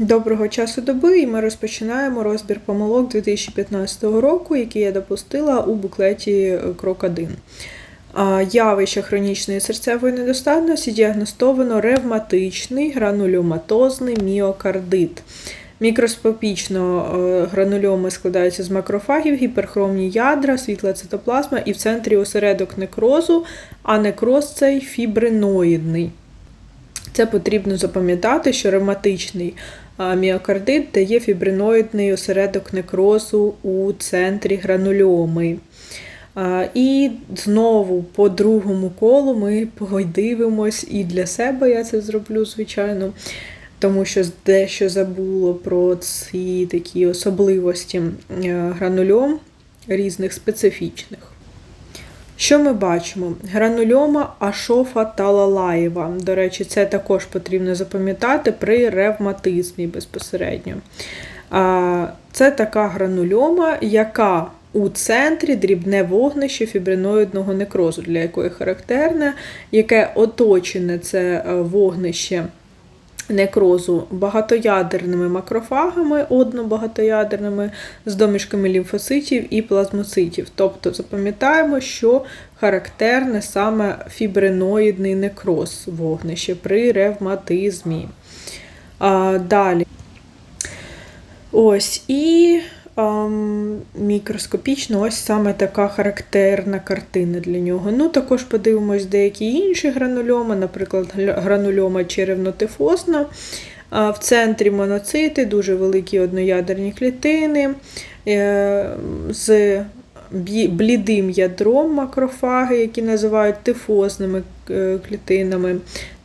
Доброго часу доби, і ми розпочинаємо розбір помилок 2015 року, які я допустила у буклеті е, Крок 1. Явище хронічної серцевої недостатності діагностовано ревматичний гранульоматозний міокардит. Мікроскопічно е, гранульоми складаються з макрофагів, гіперхромні ядра, світла цитоплазма і в центрі осередок некрозу, а некроз цей фібриноїдний. Це потрібно запам'ятати, що ревматичний міокардит дає фібриноїдний осередок некрозу у центрі гранульоми. І знову по другому колу ми подивимось, і для себе я це зроблю, звичайно, тому що дещо забуло про ці такі особливості гранульом різних специфічних. Що ми бачимо? Гранульома Ашофа Талалаєва. До речі, це також потрібно запам'ятати при ревматизмі безпосередньо. Це така гранульома, яка у центрі дрібне вогнище фібриноїдного некрозу, для якої характерне, яке оточене це е, вогнище некрозу багатоядерними макрофагами, однобагатоядерними з домішками лімфоцитів і плазмоцитів. Тобто запам'ятаємо, що характерне саме фібриноїдний некроз вогнище при ревматизмі. А, Далі. Ось і мікроскопічно ось саме така характерна картина для нього. Ну, Також подивимось деякі інші гранульоми, наприклад, гранульома черевнотифозна. В центрі моноцити, дуже великі одноядерні клітини. Е, з блідим ядром макрофаги, які називають тифозними е, клітинами,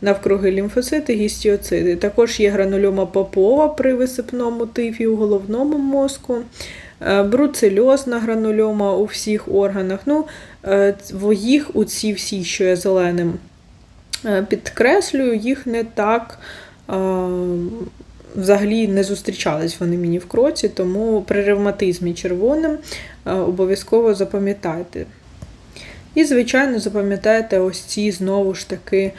навкруги лімфоцити, гістіоцити. Також є гранульома попова при висипному тифі у головному мозку, е, бруцельозна гранульома у всіх органах. Ну, е, Їх у ці всі, що я зеленим підкреслюю, їх не так взагалі не зустрічались вони мені в кроці, тому при ревматизмі червоним е, обов'язково запам'ятайте. І, звичайно, запам'ятайте ось ці знову ж таки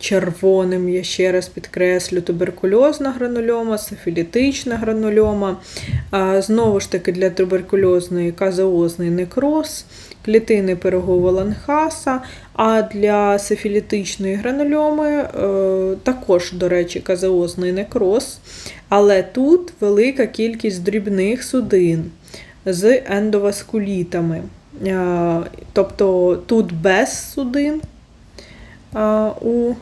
червоним, я ще раз підкреслю, туберкульозна гранульома, сифілітична гранульома. Знову ж таки, для туберкульозної казеозний некроз, клітини пирогова ланхаса, а для сифілітичної гранульоми е, також, до речі, казеозний некроз. Але тут велика кількість дрібних судин з ендоваскулітами. Тобто тут без судин у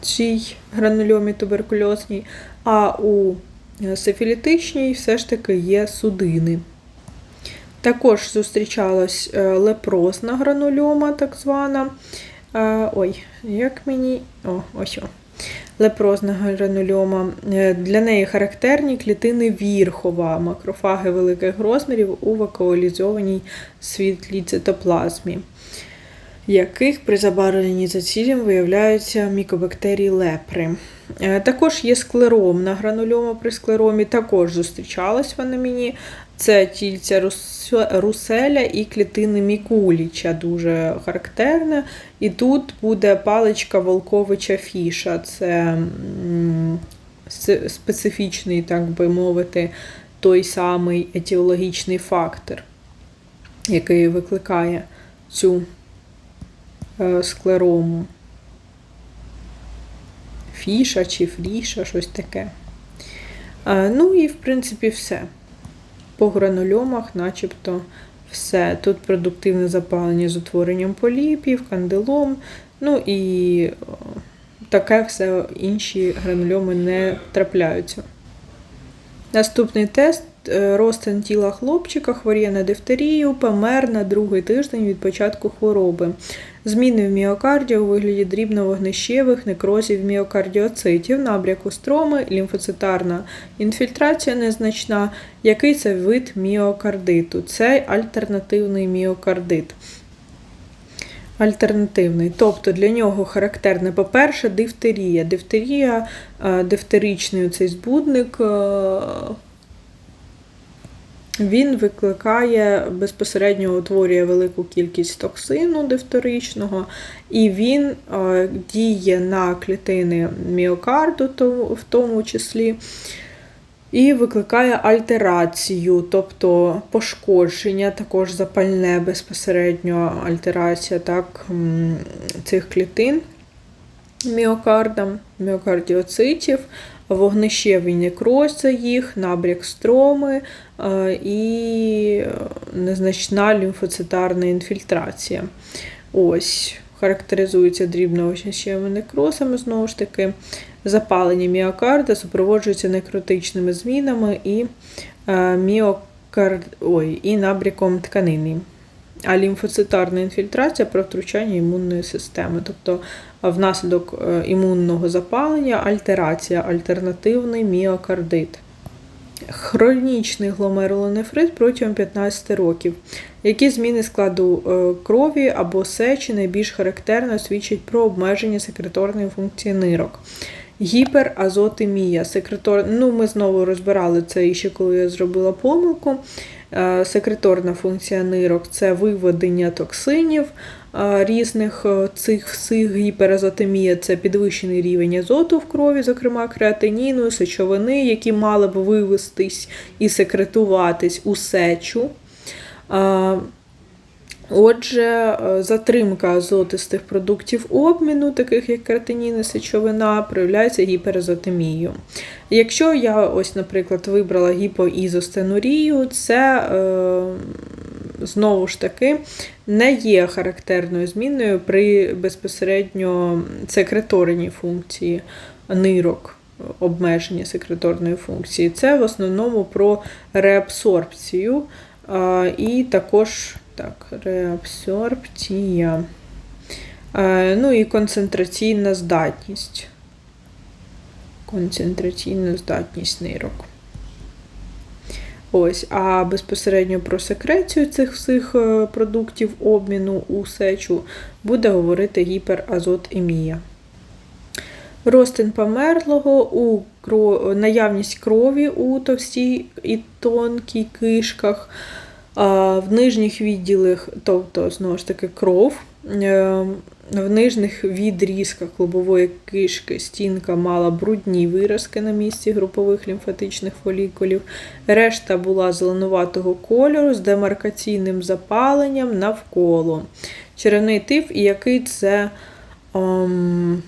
цій гранульомі туберкульозній, а у сифілітичній все ж таки є судини. Також зустрічалась е, лепрозна гранульома, так звана. Ой, як мені. О, ось. Лепрозна гранульома. Е, для неї характерні клітини вірхова, макрофаги великих розмірів у вакуалізованій світлій цитоплазмі яких при забарвленні зацілям виявляються мікобактерії лепри. Е, також є склеромна гранульома при склеромі, також зустрічалась вона мені. Це тільця руселя і клітини Мікуліча, дуже характерне. І тут буде паличка Волковича Фіша. Це специфічний, так би мовити, той самий етіологічний фактор, який викликає цю Е, склерому. Фіша чи фріша, щось таке. Е, ну і, в принципі, все. По гранульомах, начебто, все. Тут продуктивне запалення з утворенням поліпів, кандилом. Ну і таке все інші гранульоми не трапляються. Наступний тест Е, розтин тіла хлопчика хворіє на дифтерію, помер на другий тиждень від початку хвороби. Зміни в міокарді у вигляді дрібно-вогнищевих некрозів міокардіоцитів, набряку строми, лімфоцитарна інфільтрація незначна. Який це вид міокардиту? Це альтернативний міокардит. Альтернативний, тобто для нього характерне, по-перше, дифтерія. Дифтерія, е, дифтеричний цей збудник е, Він викликає безпосередньо утворює велику кількість токсину дифторичного, і він е, діє на клітини міокарду, в тому числі, і викликає альтерацію, тобто пошкодження, також запальне безпосередньо альтерація так, цих клітин міокардом, міокардіоцитів, вогнищевий некроз за їх, набряк строми е, і незначна лімфоцитарна інфільтрація. Ось, характеризується дрібно-вогнищевими некрозами, знову ж таки, запалення міокарда супроводжується некротичними змінами і е, міокард... Ой, і набряком тканини. А лімфоцитарна інфільтрація про втручання імунної системи. Тобто внаслідок е, імунного запалення альтерація, альтернативний міокардит. Хронічний гломерулонефрит протягом 15 років. Які зміни складу е, крові або сечі найбільш характерно свідчать про обмеження секреторної функції нирок? Гіперазотемія. Секретор... Ну, ми знову розбирали це ще коли я зробила помилку. Е, Секреторна функція нирок це виведення токсинів е, різних е, цих всіх гіперазотемія це підвищений рівень азоту в крові, зокрема креатиніну, сечовини, які мали б вивестись і секретуватись у сечу. Отже, е, затримка азотистих продуктів обміну, таких як креатинін і сечовина, проявляється гіперазотемією. Якщо я, ось, наприклад, вибрала гіпоізостенурію, це е, знову ж таки не є характерною зміною при безпосередньо секреторній функції нирок. Обмеження секреторної функції. Це в основному про реабсорбцію і також так, реабсорбція. Е, ну і концентраційна здатність. Концентраційна здатність нирок. Ось, а безпосередньо про секрецію цих всіх е, продуктів обміну у сечу буде говорити гіперазотемія. Розтин померлого, у кро... наявність крові у товстій і тонкій кишках, в нижніх відділах, тобто, знову ж таки, кров, е, в нижніх відрізках лобової кишки стінка мала брудні виразки на місці групових лімфатичних фолікулів. Решта була зеленуватого кольору з демаркаційним запаленням навколо. Черевний тиф і який це. Ем,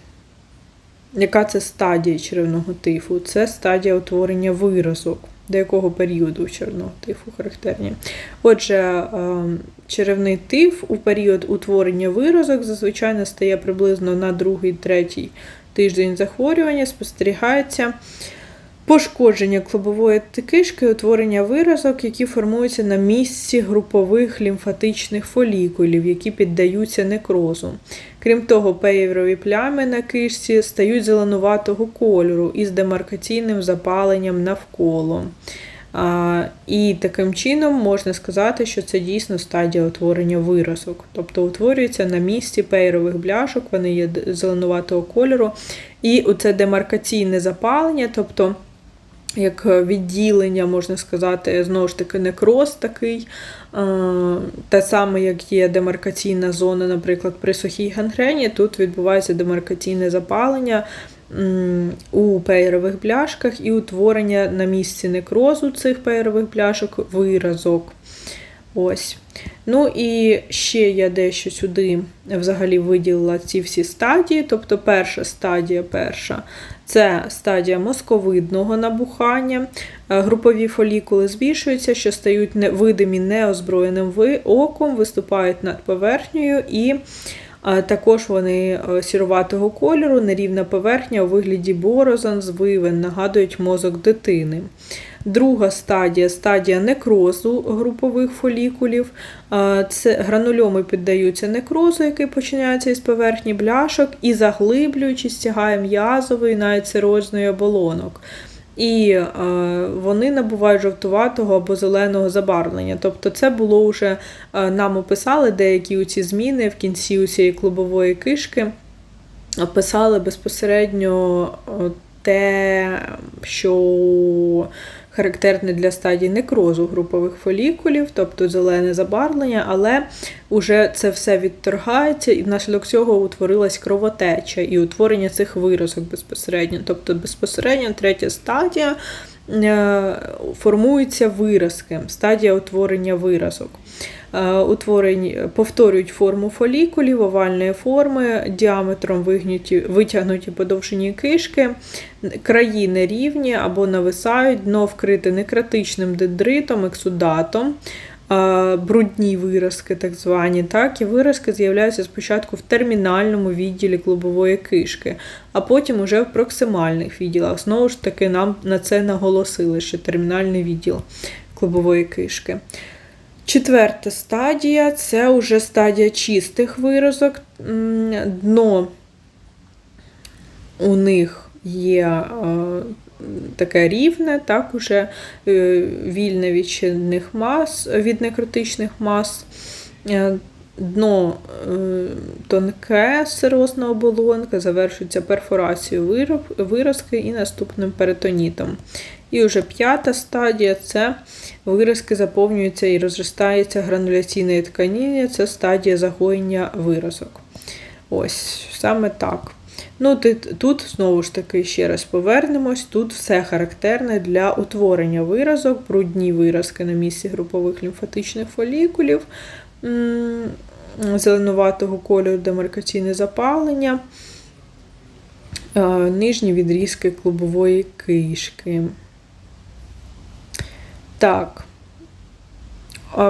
яка це стадія черевного тифу? Це стадія утворення виразок. До якого періоду черевного тифу характерні. Отже, ем, черевний тиф у період утворення виразок зазвичай настає приблизно на другий-третій тиждень захворювання, спостерігається пошкодження клубової кишки, утворення виразок, які формуються на місці групових лімфатичних фолікулів, які піддаються некрозу. Крім того, пейврові плями на кишці стають зеленуватого кольору із демаркаційним запаленням навколо. А, І таким чином можна сказати, що це дійсно стадія утворення виразок. Тобто утворюється на місці пейрових бляшок, вони є зеленуватого кольору. І це демаркаційне запалення, тобто як відділення, можна сказати, знову ж таки, некроз такий. Те саме, як є демаркаційна зона, наприклад, при сухій гангрені, тут відбувається демаркаційне запалення у пейрових бляшках і утворення на місці некрозу цих пейрових бляшок виразок. Ось. Ну і ще я дещо сюди взагалі виділила ці всі стадії. Тобто, перша стадія перша це стадія мозковидного набухання. Е, групові фолікули збільшуються, що стають видимі неозброєним оком, виступають над поверхнею і також вони е, сіруватого кольору, нерівна поверхня у вигляді борозан, звивин, нагадують мозок дитини. Друга стадія стадія некрозу групових фолікулів. Це Гранульоми піддаються некрозу, який починається із поверхні бляшок, і заглиблюючи, стягає м'язовий, навіть цирозної оболонок. І е, вони набувають жовтуватого або зеленого забарвлення. Тобто, це було вже е, нам описали деякі ці зміни в кінці цієї клубової кишки, описали безпосередньо те, що характерне для стадії некрозу групових фолікулів, тобто зелене забарвлення, але вже це все відторгається, і внаслідок цього утворилась кровотеча і утворення цих виразок безпосередньо. Тобто безпосередньо третя стадія е, формуються виразки, стадія утворення виразок. Е, утворені, повторюють форму фолікулів, овальної форми, діаметром вигнуті, витягнуті подовжені кишки, краї нерівні або нависають, дно вкрите некратичним дендритом, ексудатом. е, Брудні виразки, так звані, так, і виразки з'являються спочатку в термінальному відділі клубової кишки, а потім уже в проксимальних відділах. Знову ж таки, нам на це наголосили, що термінальний відділ клубової кишки. Четверта стадія це вже стадія чистих виразок. Дно у них є е, таке рівне, так, уже е, вільне від чинних мас, від некротичних мас. Е, Дно тонке, сирозна оболонка, завершується перфорацією виразки і наступним перитонітом. І вже п'ята стадія це виразки заповнюються і розростається грануляційне тканіння, це стадія загоєння виразок. Ось, саме так. Ну, Тут знову ж таки ще раз повернемось. Тут все характерне для утворення виразок, брудні виразки на місці групових лімфатичних фолікулів, зеленуватого кольору демаркаційне запалення, е, нижні відрізки клубової кишки. Так.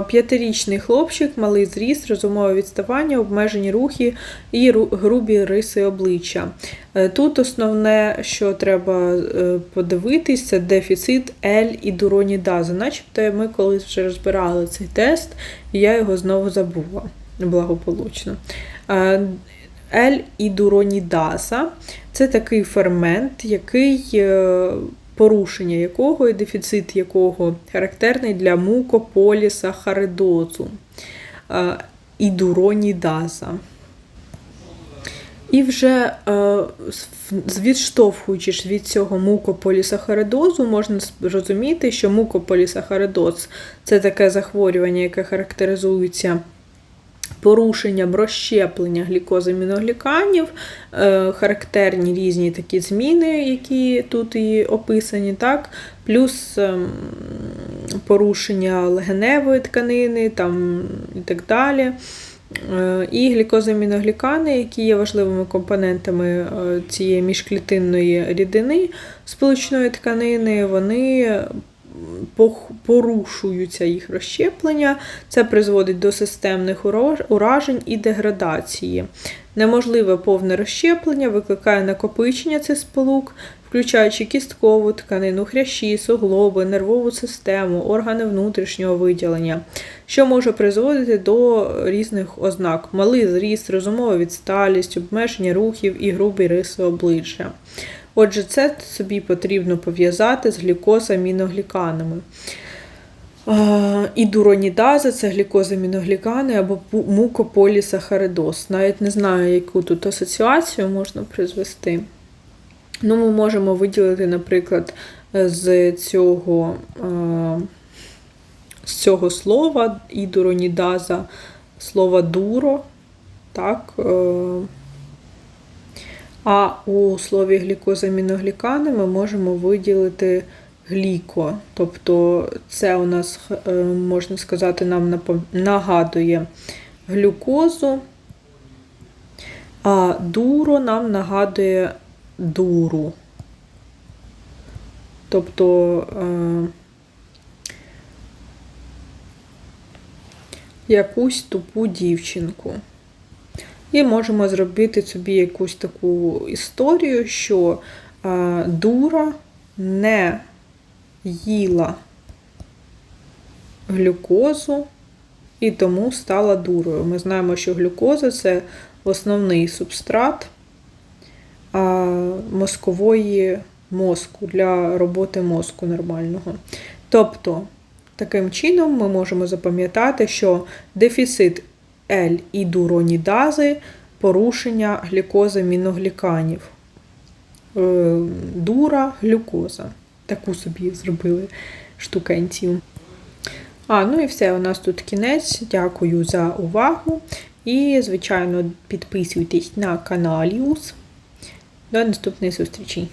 П'ятирічний хлопчик, малий зріст, розумове відставання, обмежені рухи і грубі риси обличчя. Е, Тут основне, що треба е, подивитись, це дефіцит L і дуронідазу. Начебто ми колись вже розбирали цей тест, і я його знову забула благополучно. Е, L і дуронідаза це такий фермент, який порушення якого і дефіцит якого характерний для мукополісахаридозу і дуронідаза. І вже відштовхуючись від цього мукополісахаридозу, можна зрозуміти, що мукополісахаридоз це таке захворювання, яке характеризується порушенням розщеплення глікозаміногліканів, е, характерні різні такі зміни, які тут і описані, так? плюс ем, порушення легеневої тканини там, і так далі. Е, І глікозаміноглікани, які є важливими компонентами е, цієї міжклітинної рідини сполучної тканини, вони порушуються їх розщеплення. Це призводить до системних уражень і деградації. Неможливе повне розщеплення викликає накопичення цих сполук, включаючи кісткову тканину, хрящі, суглоби, нервову систему, органи внутрішнього виділення, що може призводити до різних ознак: малий зріст, розумова відсталість, обмеження рухів і грубі риси обличчя. Отже, це собі потрібно пов'язати з глікозаміногліканами. І дуронідаза це глікозаміноглікани або мукополісахаридоз. Навіть не знаю, яку тут асоціацію можна призвести. Ну, ми можемо виділити, наприклад, з цього, з цього слова і дуронідаза слова дуро. Так, е, а у слові глікозаміноглікани ми можемо виділити гліко. Тобто це у нас, е, можна сказати, нам нагадує глюкозу, а дуро нам нагадує дуру. Тобто е, якусь тупу дівчинку. І можемо зробити собі якусь таку історію, що е, дура не їла глюкозу і тому стала дурою. Ми знаємо, що глюкоза це основний субстрат мозкової мозку для роботи мозку нормального. Тобто, таким чином ми можемо запам'ятати, що дефіцит L і дуронідази порушення глікозаміногліканів. Е, Дура, глюкоза. таку собі зробили штукенцію. А, ну і все, у нас тут кінець. Дякую за увагу. І, звичайно, підписуйтесь на каналіус. До наступної зустрічі!